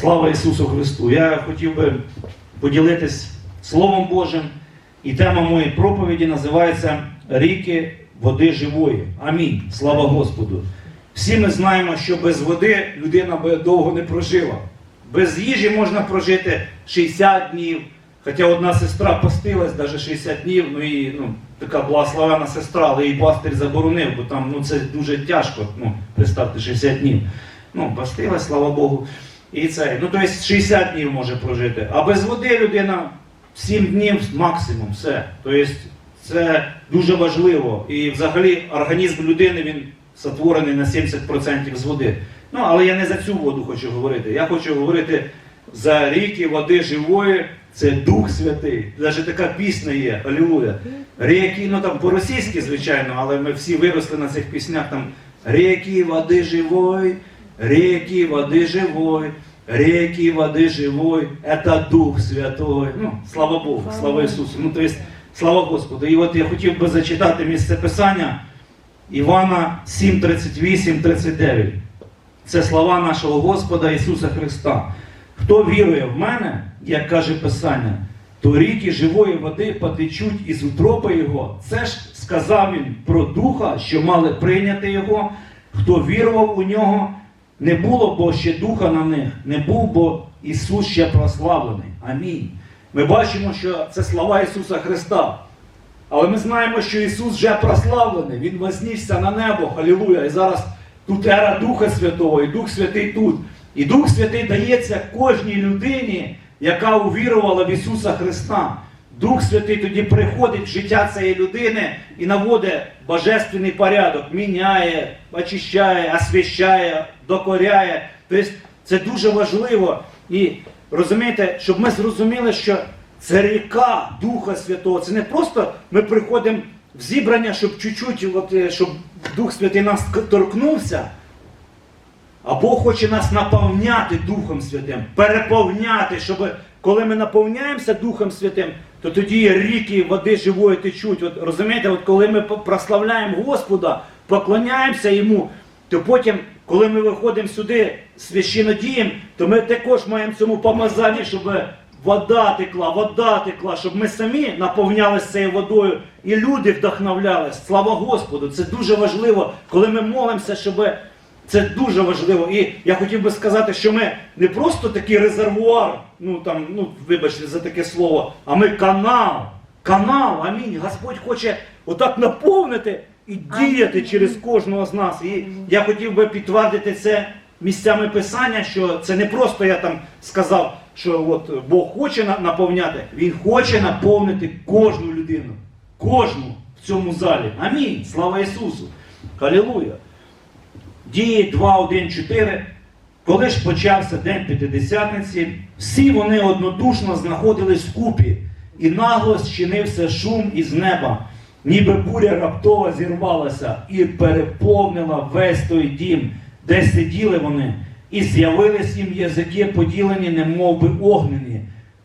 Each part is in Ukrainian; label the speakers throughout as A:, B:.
A: Слава Ісусу Христу! Я хотів би поділитись Словом Божим, і тема моєї проповіді називається Ріки води живої. Амінь. Слава Господу! Всі ми знаємо, що без води людина би довго не прожила. Без їжі можна прожити 60 днів. Хоча одна сестра постилась навіть 60 днів, ну і ну, така благословена сестра, але її пастир заборонив, бо там ну, це дуже тяжко, ну, представте, 60 днів. Ну, постилась, слава Богу. І це, ну, тобто 60 днів може прожити. А без води людина 7 днів максимум, все. Тобто це дуже важливо. І взагалі організм людини він сотворений на 70% з води. Ну, але я не за цю воду хочу говорити. Я хочу говорити за ріки води живої, це Дух Святий. Навіть така пісня є, Алілуя. Ріки, ну там по-російськи, звичайно, але ми всі виросли на цих піснях там ріки води живої, ріки води живої, ріки води живої, це Дух Святой. Ну, слава Богу, слава Ісусу. Ну, то есть, слава Господу. І от я хотів би зачитати місце Писання Івана 7, 38, 39. Це слова нашого Господа Ісуса Христа. Хто вірує в мене, як каже Писання, то ріки живої води потечуть із утропи Його. Це ж сказав він про Духа, що мали прийняти Його. Хто вірував у нього, не було бо ще духа на них, не був бо Ісус ще прославлений. Амінь. Ми бачимо, що це слова Ісуса Христа. Але ми знаємо, що Ісус вже прославлений, Він вознісся на небо, халілуя. І зараз тут ера Духа Святого, і Дух Святий тут. І Дух Святий дається кожній людині, яка увірувала в Ісуса Христа. Дух Святий тоді приходить в життя цієї людини і наводить божественний порядок, міняє, очищає, освящає, докоряє. Тобто це дуже важливо. І розумієте, щоб ми зрозуміли, що це ріка Духа Святого. Це не просто ми приходимо в зібрання, щоб чуть-чуть, от, е, щоб Дух Святий нас торкнувся. А Бог хоче нас наповняти Духом Святим, переповняти, щоб коли ми наповняємося Духом Святим, то тоді ріки води живої течуть. От, розумієте, от коли ми прославляємо Господа, поклоняємося Йому, то потім, коли ми виходимо сюди священодієм, то ми також маємо цьому помазанні, щоб вода текла, вода текла, щоб ми самі наповнялися цією водою і люди вдохновлялись. Слава Господу! Це дуже важливо, коли ми молимося, щоб це дуже важливо. І я хотів би сказати, що ми не просто такий резервуар, ну там, ну вибачте за таке слово, а ми канал. Канал, амінь. Господь хоче отак наповнити і діяти через кожного з нас. І я хотів би підтвердити це місцями писання, що це не просто я там сказав, що от Бог хоче на- наповняти, Він хоче наповнити кожну людину. Кожну в цьому залі. Амінь. Слава Ісусу. Халілуя. Дії 2.1.4. Коли ж почався день П'ятидесятниці, всі вони однодушно знаходились вкупі, і нагло щинився шум із неба, ніби буря раптово зірвалася і переповнила весь той дім, де сиділи вони, і з'явились їм язики, поділені, немов би огнені.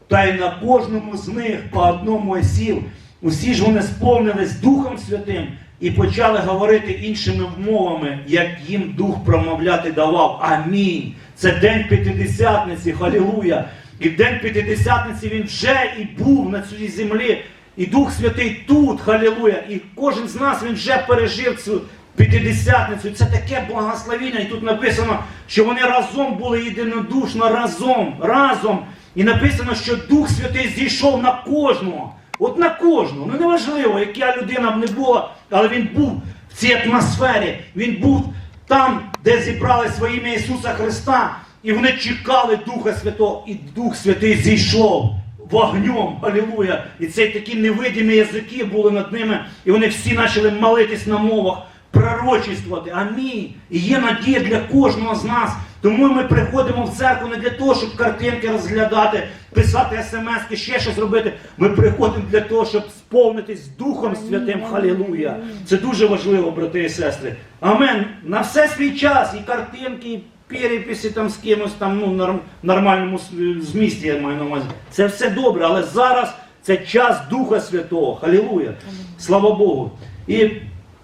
A: Та й на кожному з них по одному осів. Усі ж вони сповнились Духом Святим і почали говорити іншими мовами, як їм Дух промовляти давав. Амінь. Це день П'ятидесятниці, халілуя. І в день П'ятидесятниці він вже і був на цій землі. І Дух Святий тут, халілуя. І кожен з нас він вже пережив цю П'ятидесятницю. Це таке благословіння. І тут написано, що вони разом були єдинодушно, разом, разом. І написано, що Дух Святий зійшов на кожного. От на кожного. Ну неважливо, яка людина б не була, але він був в цій атмосфері. Він був там, де зібрали своє ім'я Ісуса Христа, і вони чекали Духа Святого, і Дух Святий зійшов вогнем, алілуя. І це такі невидимі язики були над ними, і вони всі почали молитись на мовах, пророчествувати. Амінь. І є надія для кожного з нас. Тому ми приходимо в церкву не для того, щоб картинки розглядати, писати смс, ще щось робити. Ми приходимо для того, щоб сповнитись Духом Святим. Халілуя. Це дуже важливо, брати і сестри. Амен. На все свій час, і картинки, і переписи там з кимось там, ну, норм, нормальному змісті, я маю на увазі. Це все добре, але зараз це час Духа Святого. Халілуя. Слава Богу. І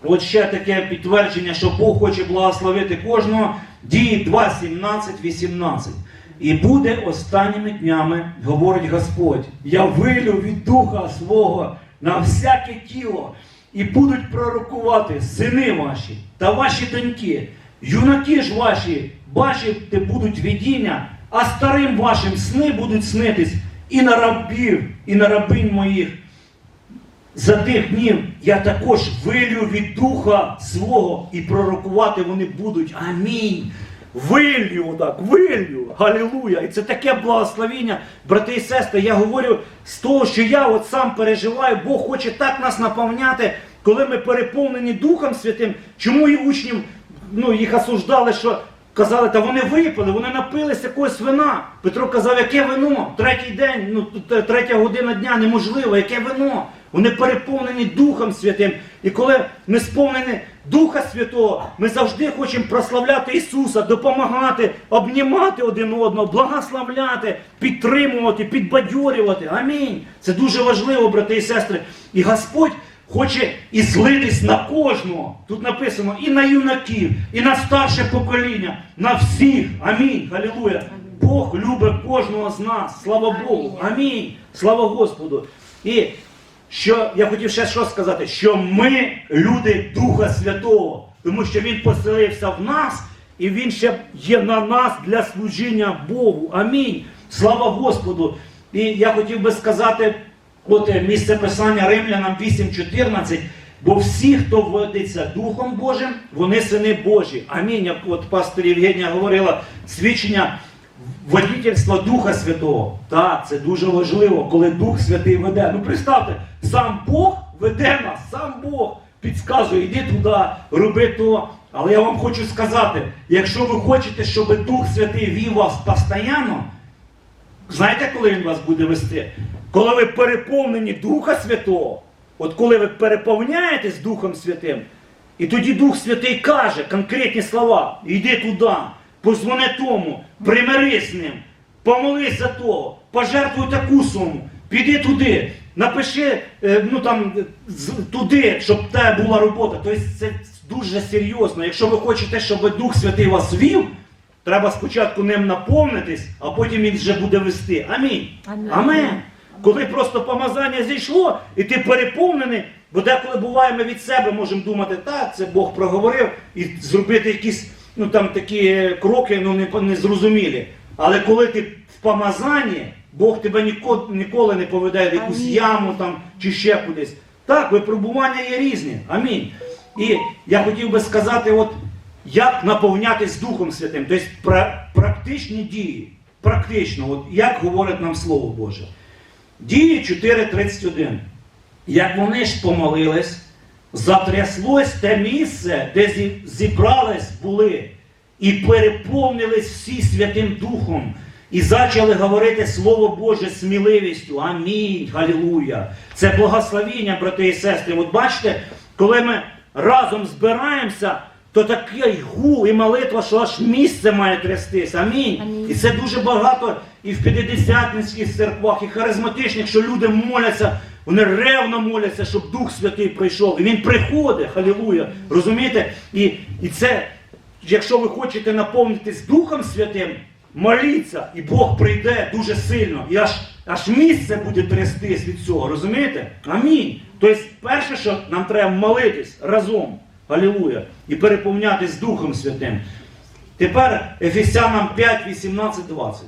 A: от ще таке підтвердження, що Бог хоче благословити кожного. Дії 2, 17, 18. І буде останніми днями, говорить Господь, я вилю від духа свого на всяке тіло, і будуть пророкувати сини ваші та ваші доньки, юнаки ж ваші, бачити будуть видіння, а старим вашим сни будуть снитись і на рабів, і на рабинь моїх. За тих днів я також вилю від духа свого і пророкувати вони будуть. Амінь. Вилью, так, вилью. Галілуя. І це таке благословіння, брати і сестри. Я говорю з того, що я от сам переживаю, Бог хоче так нас наповняти, коли ми переповнені Духом Святим. Чому і учнів ну, їх осуждали, що казали, та вони випили, вони напилися якогось вина. Петро казав, яке вино? Третій день, ну третя година дня неможливо, яке вино? Вони переповнені Духом Святим. І коли ми сповнені Духа Святого, ми завжди хочемо прославляти Ісуса, допомагати, обнімати один одного, благословляти, підтримувати, підбадьорювати. Амінь. Це дуже важливо, брати і сестри. І Господь хоче і злитись на кожного. Тут написано і на юнаків, і на старше покоління, на всіх. Амінь. Галілуя. Бог любить кожного з нас. Слава Богу. Амінь. Слава Господу. І що я хотів ще що сказати, що ми люди Духа Святого, тому що Він поселився в нас, і Він ще є на нас для служіння Богу. Амінь. Слава Господу. І я хотів би сказати, от е, місце писання Римлянам 8.14, бо всі, хто водиться Духом Божим, вони сини Божі. Амінь. От пастор Євгенія говорила, свідчення водительство Духа Святого. Так, це дуже важливо, коли Дух Святий веде. Ну представте, сам Бог веде нас, сам Бог підказує, йди туди, роби то. Але я вам хочу сказати, якщо ви хочете, щоб Дух Святий вів вас постійно, знаєте, коли він вас буде вести? Коли ви переповнені Духа Святого, от коли ви переповняєтесь Духом Святим, і тоді Дух Святий каже конкретні слова: йди туди, позвони тому, примирись з ним, помолись за того, пожертвуй таку суму, піди туди, напиши е, ну, там, туди, щоб тебе була робота. Тобто це дуже серйозно. Якщо ви хочете, щоб Дух Святий вас вів, треба спочатку ним наповнитись, а потім він вже буде вести. Амінь.
B: Амінь.
A: Амен. Коли просто помазання зійшло, і ти переповнений, бо деколи буває, ми від себе можемо думати, так, це Бог проговорив, і зробити якісь ну, там, такі кроки ну, не, не зрозумілі. Але коли ти в помазанні, Бог тебе ніколи, ніколи не поведе в якусь яму там, чи ще кудись. Так, випробування є різні. Амінь. І я хотів би сказати, от, як наповнятись Духом Святим, тобто пра- практичні дії. Практично, от як говорить нам Слово Боже. Дії 4.31. Як вони ж помолились, затряслось те місце, де зібрались були, і переповнились всі Святим Духом, і почали говорити Слово Боже сміливістю. Амінь. Галілуя. Це благословіння, брати і сестри. От бачите, коли ми разом збираємося, то такий гул і молитва, що аж місце має трястись. Амінь.
B: Амінь.
A: І це дуже багато і в п'ятидесятницьких церквах, і харизматичних, що люди моляться, вони ревно моляться, щоб Дух Святий прийшов. І він приходить, халілуя. Розумієте? І, і це, якщо ви хочете наповнитись Духом Святим, моліться, і Бог прийде дуже сильно. І аж, аж місце буде трястись від цього. Розумієте? Амінь. Тобто, перше, що нам треба молитись разом. Алілуя. І переповнятись Духом Святим. Тепер Ефесянам 5, 18, 20.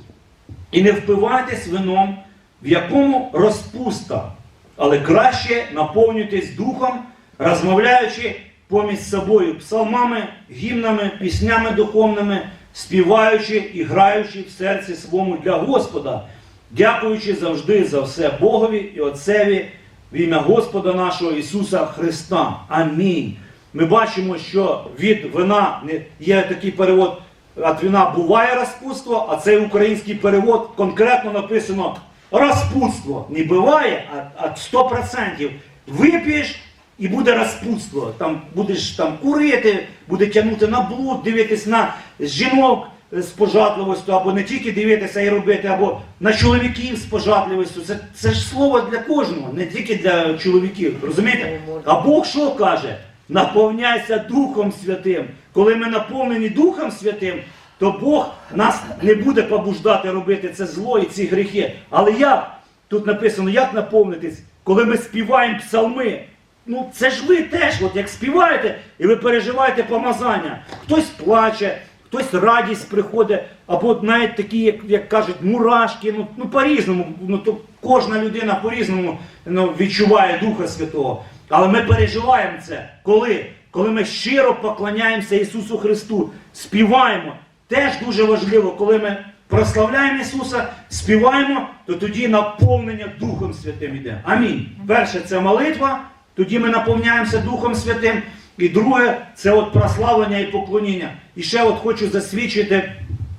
A: І не впивайтесь вином, в якому розпуста, але краще наповнюйтесь духом, розмовляючи поміж собою псалмами, гімнами, піснями духовними, співаючи і граючи в серці своєму для Господа, дякуючи завжди за все Богові і Отцеві в ім'я Господа нашого Ісуса Христа. Амінь. Ми бачимо, що від вина є такий перевод. Від вина буває розпутство, а цей український перевод конкретно написано розпутство. Не буває, а, а 100%. Вип'єш і буде розпутство. Там будеш там курити, буде тягнути на блуд, дивитись на жінок з пожадливістю, або не тільки дивитися і робити, або на чоловіків з пожадливістю. Це, це ж слово для кожного, не тільки для чоловіків. Розумієте? А Бог що каже? Наповняйся Духом Святим. Коли ми наповнені Духом Святим, то Бог нас не буде побуждати робити це зло і ці гріхи. Але як? Тут написано, як наповнитись, коли ми співаємо псалми. Ну, це ж ви теж, от як співаєте, і ви переживаєте помазання. Хтось плаче, хтось радість приходить, або навіть такі, як, як кажуть, мурашки, ну, ну по-різному. Ну, то кожна людина по-різному ну, відчуває Духа Святого. Але ми переживаємо це. Коли? Коли ми щиро поклоняємося Ісусу Христу, співаємо. Теж дуже важливо, коли ми прославляємо Ісуса, співаємо, то тоді наповнення Духом Святим іде. Амінь. Перше це молитва, тоді ми наповняємося Духом Святим. І друге це от прославлення і поклоніння. І ще от хочу засвідчити,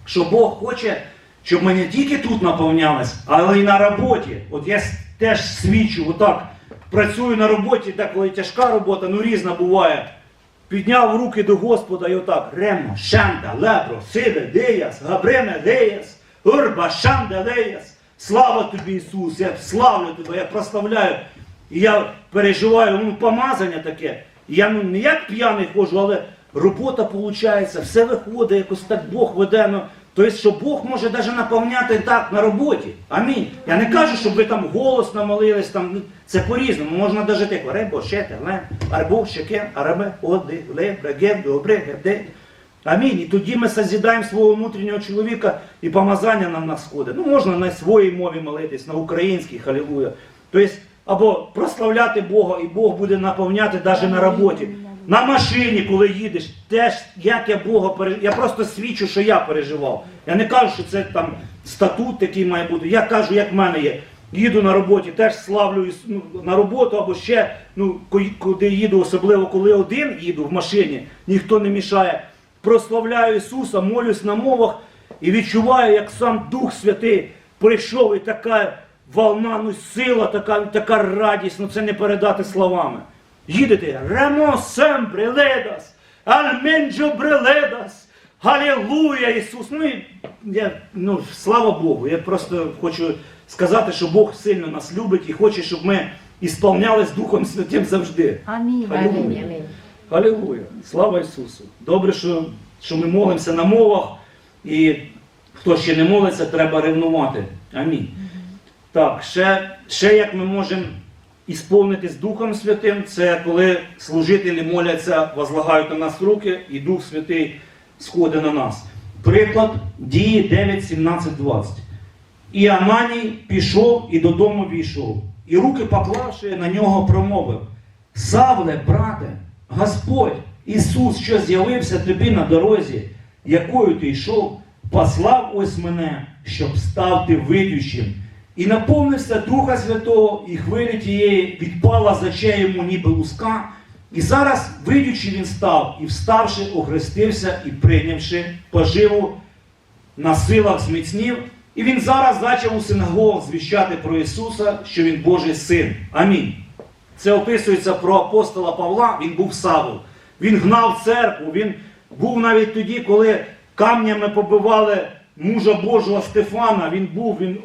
A: що Бог хоче, щоб ми не тільки тут наповнялись, але й на роботі. От я теж свідчу, отак працюю на роботі, так коли тяжка робота, ну різна буває. Підняв руки до Господа і отак. Ремо, шанда, лебро, Сиде, деяс, Габриме деяс, урба, шанда, деяс. Слава тобі, Ісус, я славлю тебе, я прославляю. І я переживаю, ну, помазання таке. Я ну, не як п'яний ходжу, але робота виходить, все виходить, якось так Бог веде. Ну, тобто, що Бог може навіть наповняти так на роботі. Амінь. Я не кажу, щоб ви там голосно молились, там, ну, це по-різному. Можна навіть тихо. Ребо, шете, лен, арбо, шеке, арабе, оди, лебре, геб, добре, гебде. Амінь. І тоді ми созідаємо свого внутрішнього чоловіка і помазання нам на нас сходить. Ну, можна на своїй мові молитись, на українській, халілуя. Тобто, або прославляти Бога, і Бог буде наповняти навіть на роботі. На машині, коли їдеш, теж як я Бога пере... Я просто свідчу, що я переживав. Я не кажу, що це там статут такий має бути. Я кажу, як в мене є. Їду на роботі, теж славлю ну, на роботу або ще, ну, куди їду, особливо коли один їду в машині, ніхто не мішає. Прославляю Ісуса, молюсь на мовах і відчуваю, як сам Дух Святий прийшов і така волна, ну сила, така, така радість, ну це не передати словами. Їдете, ремо семпре ледас, альменджо бреледас, Галілуя, Ісус. Ну, я, ну, слава Богу. Я просто хочу сказати, що Бог сильно нас любить і хоче, щоб ми ісполнялись Духом Святим завжди.
B: Амінь.
A: Алілуя. Алілуя. Слава Ісусу. Добре, що, що ми молимося на мовах, і хто ще не молиться, треба ревнувати. Амінь. Так, ще, ще як ми можемо ісповнитись Духом Святим, це коли служителі моляться, возлагають на нас руки, і Дух Святий сходить на нас. Приклад дії 9, 17, 20. І Ананій пішов і додому війшов, і руки поклавши на нього промовив: Савле, брате, Господь, Ісус, що з'явився тобі на дорозі, якою ти йшов, послав ось мене, щоб став ти видючим. І наповнився Духа Святого, і хвиля тієї відпала з йому ніби луска. І зараз, видючи, він став, і вставши, охрестився, і прийнявши поживу на силах зміцнів, і він зараз почав у синагогах звіщати про Ісуса, що Він Божий син. Амінь. Це описується про апостола Павла, він був Савл. Він гнав церкву, він був навіть тоді, коли камнями побивали мужа Божого Стефана. Він був, він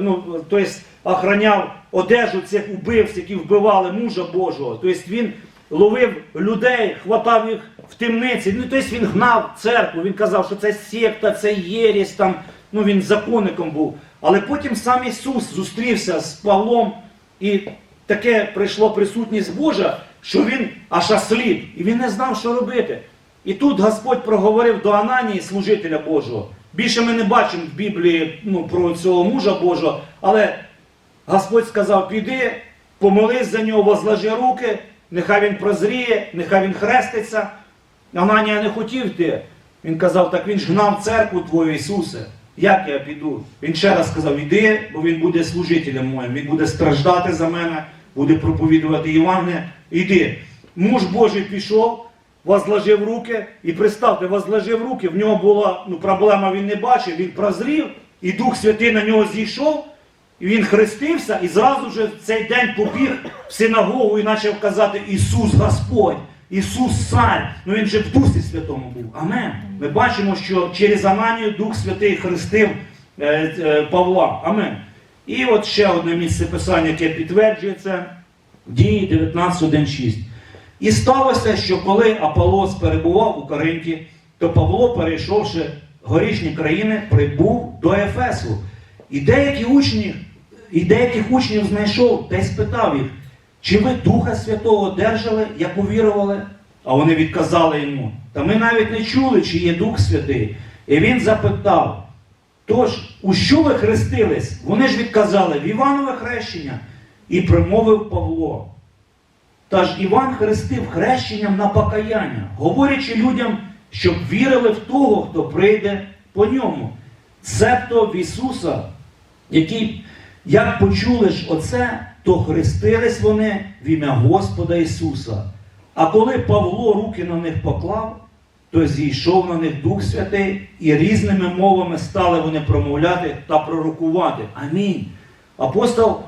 A: ну, тобто, охраняв одежу цих убивців, які вбивали мужа Божого. Тобто він ловив людей, хватав їх в темниці. Ну, тобто він гнав церкву, він казав, що це секта, це єрість, там, ну, він законником був. Але потім сам Ісус зустрівся з Павлом і таке прийшло присутність Божа, що він аж осліп, і він не знав, що робити. І тут Господь проговорив до Ананії, служителя Божого. Більше ми не бачимо в Біблії ну, про цього мужа Божого, але Господь сказав: піди, помолись за нього, возложи руки, нехай він прозріє, нехай він хреститься. Ананія не хотів йти. Він казав, так він ж гнав церкву твою Ісусе. Як я піду? Він ще раз сказав, іди, бо він буде служителем моїм, він буде страждати за мене, буде проповідувати Євангеліє. Іди. Муж Божий пішов, возложив руки, і представте, возложив руки, в нього була ну, проблема, він не бачив, він прозрів, і Дух Святий на нього зійшов, і він хрестився, і зразу ж в цей день побіг в синагогу і почав казати Ісус Господь, Ісус Цар. Ну він же в Дусі Святому був. Амен. Ми бачимо, що через Ананію Дух Святий хрестив е, е, Павла. Амен. І от ще одне місце писання, яке підтверджує це, дії 19.1.6. І сталося, що коли Аполос перебував у Коринті, то Павло, перейшовши горішні країни прибув до Ефесу. І деякі учні, і деяких учнів знайшов та й спитав їх, чи ви Духа Святого одержали, як увірували? А вони відказали йому. Та ми навіть не чули, чи є Дух Святий. І він запитав, Тож, у що ви хрестились? Вони ж відказали в Іванове хрещення і промовив Павло. Та ж Іван хрестив хрещенням на покаяння, говорячи людям, щоб вірили в того, хто прийде по ньому. Цебто в Ісуса, який, як почули ж оце, то хрестились вони в ім'я Господа Ісуса. А коли Павло руки на них поклав, то зійшов на них Дух Святий, і різними мовами стали вони промовляти та пророкувати. Амінь. Апостол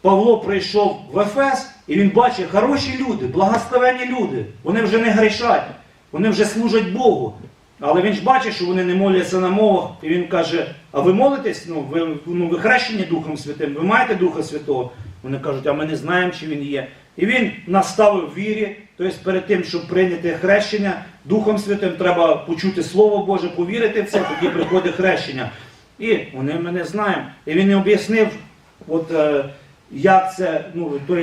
A: Павло прийшов в Ефес, і він бачить хороші люди, благословенні люди. Вони вже не грішать, вони вже служать Богу. Але він ж бачить, що вони не моляться на мовах, і він каже: А ви молитесь? Ну, ви, ну, ви хрещені Духом Святим, ви маєте Духа Святого? Вони кажуть, а ми не знаємо, чи він є. І він наставив вірі, тобто перед тим, щоб прийняти хрещення Духом Святим, треба почути Слово Боже, повірити в це, тоді приходить хрещення. І вони ми не знаємо. І він не об'яснив, от, е, як це ну, тобто,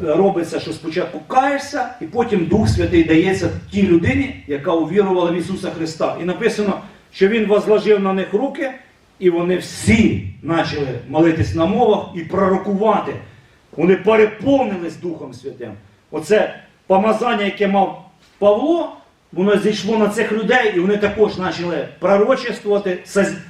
A: робиться, що спочатку каєшся, і потім Дух Святий дається тій людині, яка увірувала в Ісуса Христа. І написано, що Він возложив на них руки, і вони всі почали молитись на мовах і пророкувати. Вони переповнились Духом Святим. Оце помазання, яке мав Павло, воно зійшло на цих людей, і вони також почали пророчествувати.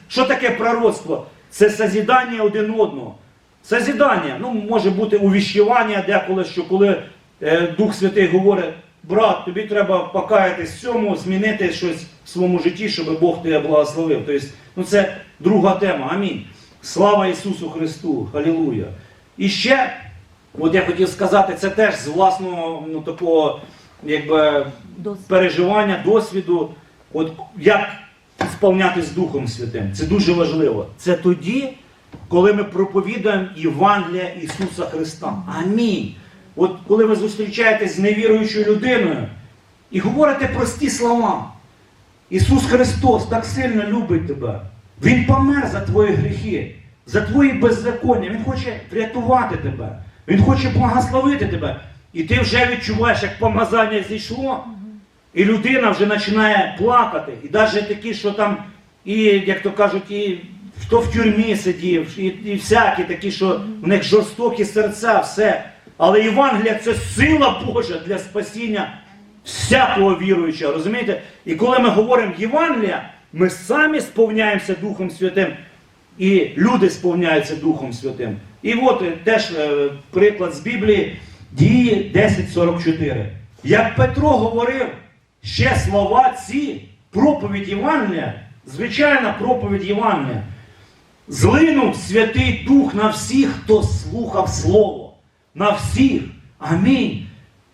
A: Що таке пророцтво? Це созідання один одного. Созідання, ну, може бути увіщування деколи, що коли е, Дух Святий говорить, брат, тобі треба покаятись в цьому, змінити щось в своєму житті, щоб Бог тебе благословив. Тобто, ну, це друга тема. Амінь. Слава Ісусу Христу! Халілуя! І ще, от я хотів сказати, це теж з власного ну, такого якби,
B: Досвід.
A: переживання, досвіду, от як сповнятися Духом Святим. Це дуже важливо. Це тоді, коли ми проповідуємо Євангелія Ісуса Христа. Амінь. От коли ви зустрічаєтесь з невіруючою людиною і говорите прості слова. Ісус Христос так сильно любить тебе. Він помер за твої гріхи, за твої беззаконня. Він хоче врятувати тебе. Він хоче благословити тебе. І ти вже відчуваєш, як помазання зійшло, і людина вже починає плакати. І навіть такі, що там, і, як то кажуть, і хто в тюрмі сидів, і, і всякі такі, що в них жорстокі серця, все. Але Євангелія це сила Божа для спасіння всякого віруючого, розумієте? І коли ми говоримо Євангелія, ми самі сповняємося Духом Святим, і люди сповняються Духом Святим. І от е, теж е, приклад з Біблії, дії 10.44. Як Петро говорив ще слова ці, проповідь Євангелія, звичайна проповідь Євангелія, злинув Святий Дух на всіх, хто слухав Слово. На всіх. Амінь.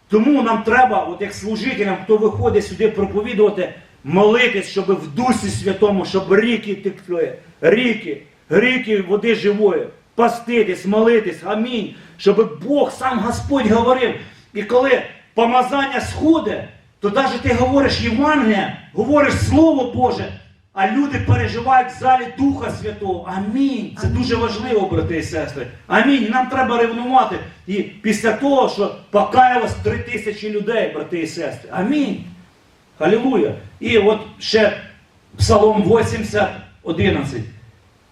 A: Тому нам треба, от як служителям, хто виходить сюди проповідувати, молитись, щоб в Дусі Святому, щоб ріки текли, ріки, ріки води живої, паститись, молитись, амінь. Щоб Бог сам Господь говорив. І коли помазання сходить, то навіть ти говориш Євангелія, говориш Слово Боже, а люди переживають в залі Духа Святого. Амінь. Це дуже важливо, брати і сестри. Амінь. Нам треба ревнувати. І після того, що покаялось три тисячі людей, брати і сестри. Амінь. Халілуя. І от ще Псалом 80, 11.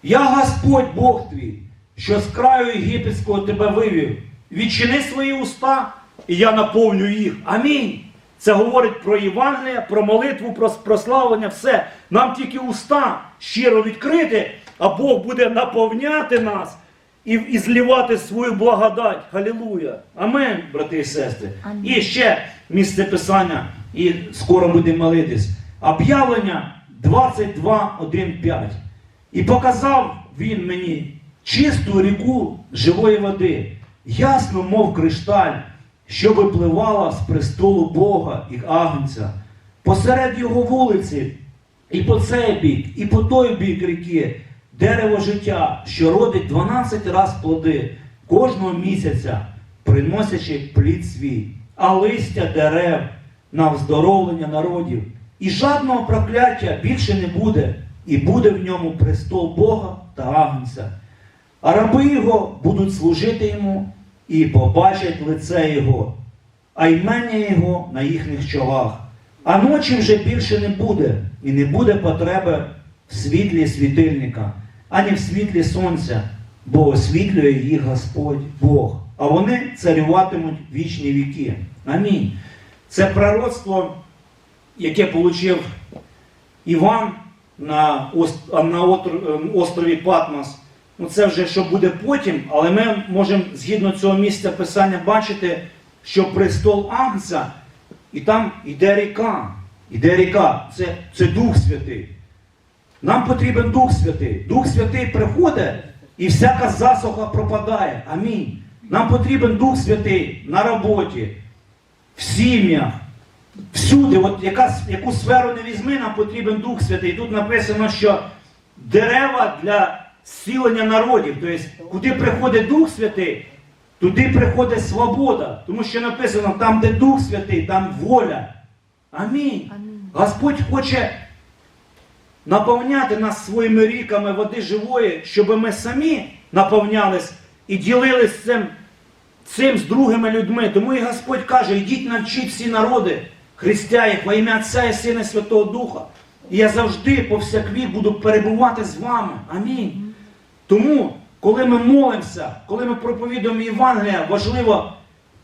A: Я Господь Бог твій, що з краю єгипетського тебе вивів. Відчини свої уста, і я наповню їх. Амінь. Це говорить про Євангелія, про молитву, про прославлення, все. Нам тільки уста щиро відкрити, а Бог буде наповняти нас і, і зливати свою благодать. Халілуя. Амин, брати і сестри.
B: Амінь.
A: І ще місце писання, і скоро будемо молитись. Об'явлення 22, 1, 5. І показав він мені чисту ріку живої води, ясно, мов кришталь, що випливала з престолу Бога і Агнця, посеред його вулиці, і по цей бік, і по той бік ріки, дерево життя, що родить 12 раз плоди кожного місяця, приносячи плід свій, а листя дерев на вздоровлення народів. І жадного прокляття більше не буде, і буде в ньому престол Бога та Агнця. А раби його будуть служити йому і побачать лице Його, а ймення Його на їхніх чолах. А ночі вже більше не буде, і не буде потреби в світлі світильника, ані в світлі сонця, бо освітлює їх Господь Бог, а вони царюватимуть вічні віки. Амінь. Це пророцтво, яке отримав Іван на, острові Патмос. Ну це вже що буде потім, але ми можемо згідно цього місця писання бачити, що престол Агнця, і там йде ріка. Іде ріка. Це, це Дух Святий. Нам потрібен Дух Святий. Дух Святий приходить і всяка засуха пропадає. Амінь. Нам потрібен Дух Святий на роботі, в сім'ях, всюди. От яка, яку сферу не візьми, нам потрібен Дух Святий. Тут написано, що дерева для зцілення народів. Тобто, куди приходить Дух Святий, туди приходить свобода. Тому що написано, там, де Дух Святий, там воля. Амінь.
B: Амінь.
A: Господь хоче наповняти нас своїми ріками води живої, щоб ми самі наповнялись і ділились цим, цим з другими людьми. Тому і Господь каже: йдіть навчіть всі народи, христя їх во ім'я Отця і Сина Святого Духа. І я завжди повсяквік буду перебувати з вами. Амінь. Тому, коли ми молимося, коли ми проповідуємо Євангелія, важливо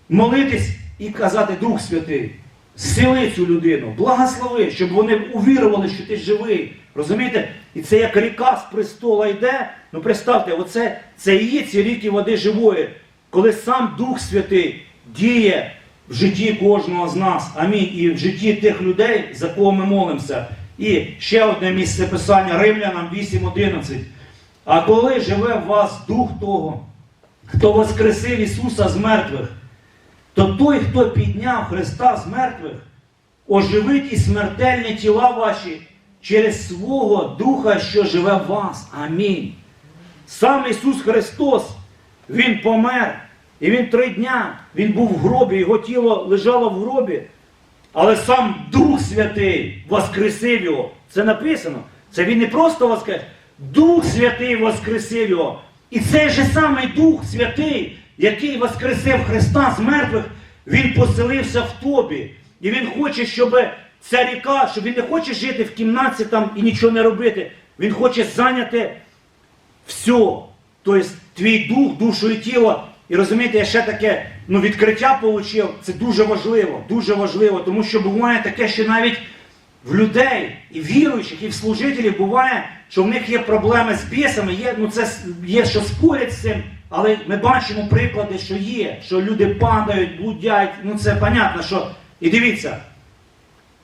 A: молитись і казати Дух Святий, зціли цю людину, благослови, щоб вони увірували, що ти живий. Розумієте? І це як ріка з престола йде. Ну представте, оце це і є ці ріки води живої, коли сам Дух Святий діє в житті кожного з нас. Амінь. І в житті тих людей, за кого ми молимося. І ще одне місце писання Римлянам 8.11. А коли живе в вас дух того, хто воскресив Ісуса з мертвих, то той, хто підняв Христа з мертвих, оживить і смертельні тіла ваші через свого Духа, що живе в вас. Амінь. Сам Ісус Христос, Він помер, і Він три дня, Він був в гробі, Його тіло лежало в гробі. Але сам Дух Святий воскресив його. Це написано. Це він не просто воскрес. Дух Святий воскресив його. І цей же самий Дух Святий, який воскресив Христа з мертвих, він поселився в тобі. І він хоче, щоб ця ріка, щоб він не хоче жити в кімнаті там і нічого не робити. Він хоче зайняти все. Тобто твій дух, душу і тіло. І розумієте, я ще таке ну, відкриття отримав. Це дуже важливо, дуже важливо, тому що буває таке, що навіть в людей, і віруючих, і в служителів буває, що в них є проблеми з бісами, є, ну, це є, що спорять з цим, але ми бачимо приклади, що є, що люди падають, блудять, ну це понятно, що. І дивіться,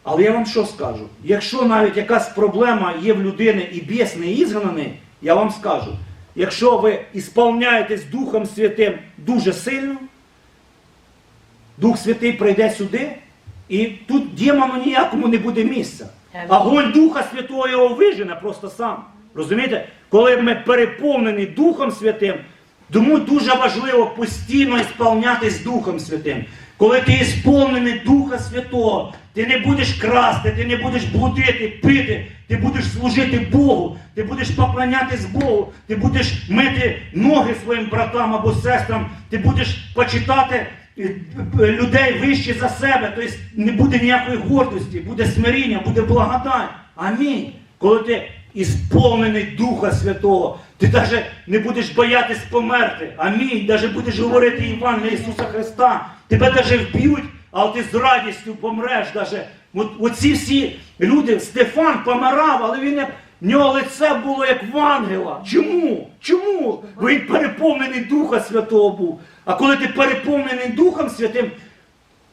A: але я вам що скажу? Якщо навіть якась проблема є в людини і біс не ізгнаний, я вам скажу, якщо ви ісполняєтесь Духом Святим дуже сильно, Дух Святий прийде сюди, і тут демону ніякому не буде місця.
B: Амінь.
A: Огонь Духа Святого його вижене просто сам. Розумієте? Коли ми переповнені Духом Святим, тому дуже важливо постійно ісполнятись Духом Святим. Коли ти ісполнений Духа Святого, ти не будеш красти, ти не будеш блудити, пити, ти будеш служити Богу, ти будеш поклонятись Богу, ти будеш мити ноги своїм братам або сестрам, ти будеш почитати людей вище за себе. Тобто не буде ніякої гордості, буде смиріння, буде благодать. Амінь. Коли ти ісполнений Духа Святого, ти навіть не будеш боятись померти. Амінь. Навіть будеш говорити Євангелія Ісуса Христа. Тебе навіть вб'ють, але ти з радістю помреш. Даже. От, оці всі люди, Стефан помирав, але він як. В нього лице було як в ангела. Чому? Чому? Бо він переповнений Духа Святого був. А коли ти переповнений Духом Святим,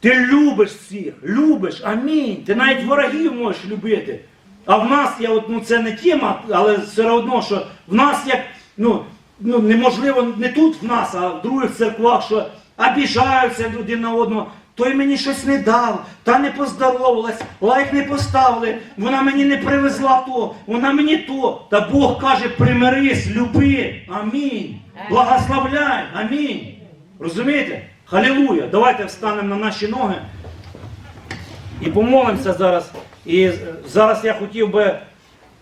A: ти любиш всіх, любиш, амінь. Ти навіть ворогів можеш любити. А в нас, я от, ну це не тема, але все одно, що в нас як, ну, ну неможливо не тут в нас, а в других церквах, що обіжаються люди на одного. Той мені щось не дав, та не поздоровалась, лайк не поставили, вона мені не привезла то, вона мені то. Та Бог каже, примирись, люби. Амінь. Благословляй. Амінь. Розумієте? Халілуя. Давайте встанемо на наші ноги і помолимося зараз. І зараз я хотів би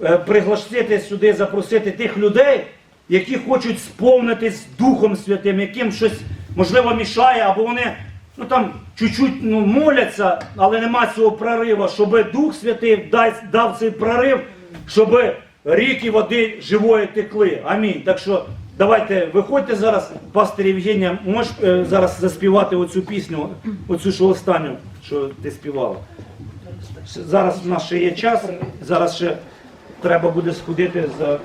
A: е, пригласити сюди, запросити тих людей, які хочуть сповнитись Духом Святим, яким щось можливо мішає, або вони ну там чуть-чуть ну, моляться, але нема цього прориву, щоб Дух Святий дав цей прорив, щоб ріки води живої текли. Амінь. Так що давайте виходьте зараз, пастор Євгенія, можеш е, зараз заспівати оцю пісню, оцю що останню, що ти співала. Зараз в нас ще є час, зараз ще треба буде сходити за.